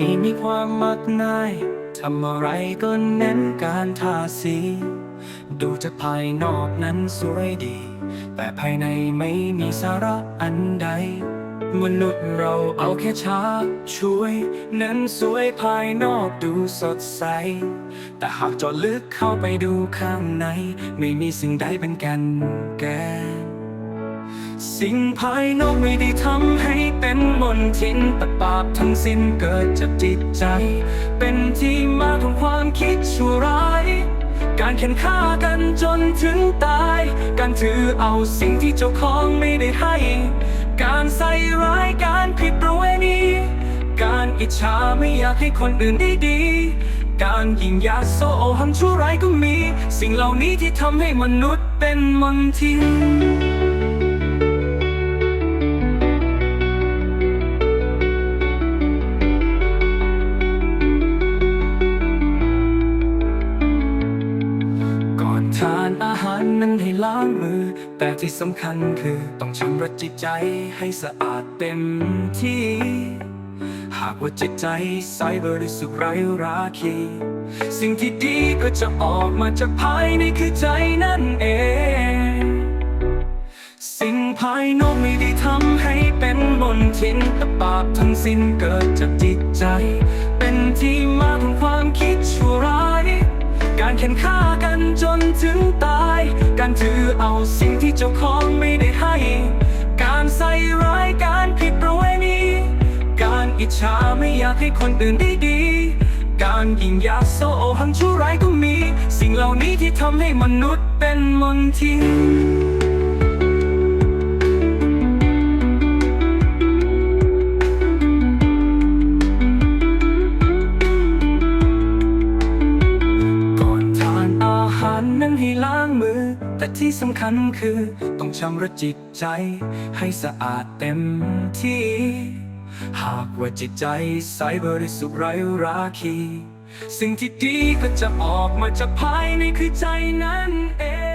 นี้มีความมักง่ายทำอะไรก็เน้นการทาสี ดูจากภายนอกนั้นสวยดี แต่ภายในไม่มีสาระอันใด มนุษย์เราเอาแค่ช้า ช่วย นั้นสวยภายนอกดูสดใส แต่หากจาะลึกเข้าไปดูข้างใน ไม่มีสิ่งใดเป็นแกันแกนสิ่งภายนอกไม่ได้ทำให้ ทินแต่บาปทั้งสิ้นเกิดจากจิตใจ เป็นที่มาของความคิดชั่วร้าย การเข็นฆ่ากันจนถึงตาย การถือเอาสิ่งที่เจ้าของไม่ได้ให้ การใส่ร้ายการผิดประเวณี การอิจฉาไม่อยากให้คนอื่นได้ดีการยิงยาโซโอหังชั่วร้ายก็มี สิ่งเหล่านี้ที่ทำให้มนุษย์เป็นมนทิน ทานอาหารนั้นให้ล้างมือ แต่ที่สำคัญคือต้องชำระจิตใจให้สะอาดเต็มที่ หากว่าจิตใจใสบริสุทธิ์ไร้ราคี สิ่งที่ดีก็จะออกมาจากภายในคือใจนั่นเอง สิ่งภายนอกไม่ได้ทำให้เป็นมนทินแต่บาปทั้งสิ้นเกิดจากจิตใจ เป็นที่มาของความ การเข็นฆ่ากันจนถึงตาย การถือเอาสิ่งที่เจ้าของไม่ได้ให้ การใส่ร้ายการผิดประเวณี การอิจฉาไม่อยากให้คนอื่นได้ดี การยิงยาโซโอหังชั่วร้ายก็มี สิ่งเหล่านี้ที่ทำให้มนุษย์เป็นมนทิน แต่ที่สำคัญคือ ต้องชำระจิตใจ ให้สะอาดเต็มที่ หากว่าจิตใจใสบริสุทธิ์ไร้ราคี สิ่งที่ดีก็จะออกมาจากภายในคือใจนั้นเอง